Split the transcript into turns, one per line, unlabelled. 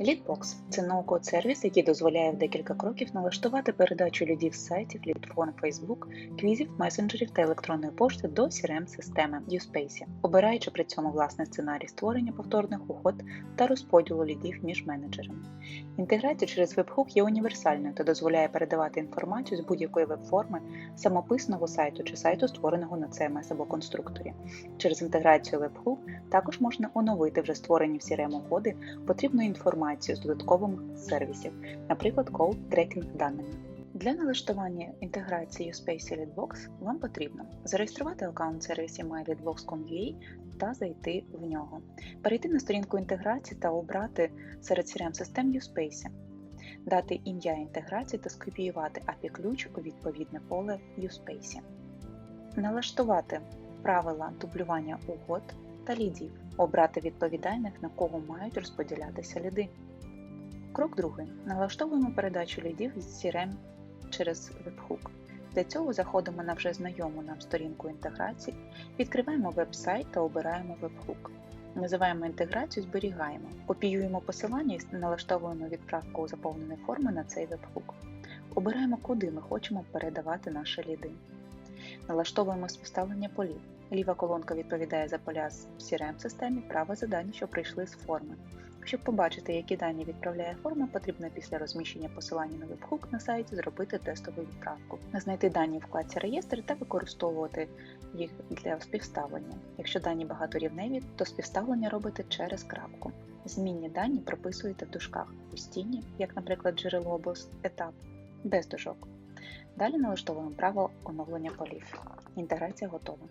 Leadbox – це ноу-код сервіс, який дозволяє в декілька кроків налаштувати передачу лідів з сайтів, лідфон, Facebook, квізів, месенджерів та електронної пошти до CRM-системи USpace, обираючи при цьому власний сценарій створення повторних угод та розподілу лідів між менеджерами. Інтеграція через Webhook є універсальною та дозволяє передавати інформацію з будь-якої веб-форми, самописного сайту чи сайту, створеного на CMS або конструкторі. Через інтеграцію Webhook також можна оновити вже створені в CRM-угоди потрібну інформацію з додаткових сервісів, наприклад, call трекінг даними. Для налаштування інтеграції USpace і Leadbox вам потрібно зареєструвати аккаунт сервісі MyLeadbox.com.ua та зайти в нього, перейти на сторінку інтеграції та обрати серед CRM-систем USpace, дати ім'я інтеграції та скопіювати API-ключ у відповідне поле USpace, налаштувати правила дублювання угод та лідів, обрати відповідальних, на кого мають розподілятися ліди. Крок другий. Налаштовуємо передачу лідів з CRM через Webhook. Для цього заходимо на вже знайому нам сторінку інтеграції, відкриваємо веб-сайт та обираємо Webhook. Називаємо інтеграцію, зберігаємо, копіюємо посилання і налаштовуємо відправку у заповненої форми на цей Webhook. Обираємо, куди ми хочемо передавати наші ліди. Налаштовуємо співставлення полів. Ліва колонка відповідає за поля в CRM-системі, права за дані, що прийшли з форми. Щоб побачити, які дані відправляє форма, потрібно після розміщення посилання на вебхук на сайті зробити тестову відправку, знайти дані в вкладці реєстр та використовувати їх для співставлення. Якщо дані багаторівневі, то співставлення робите через крапку. Змінні дані прописуєте в дужках постійні, як, наприклад, джерело або етап, без дужок. Далі налаштовуємо право оновлення полів. Інтеграція готова.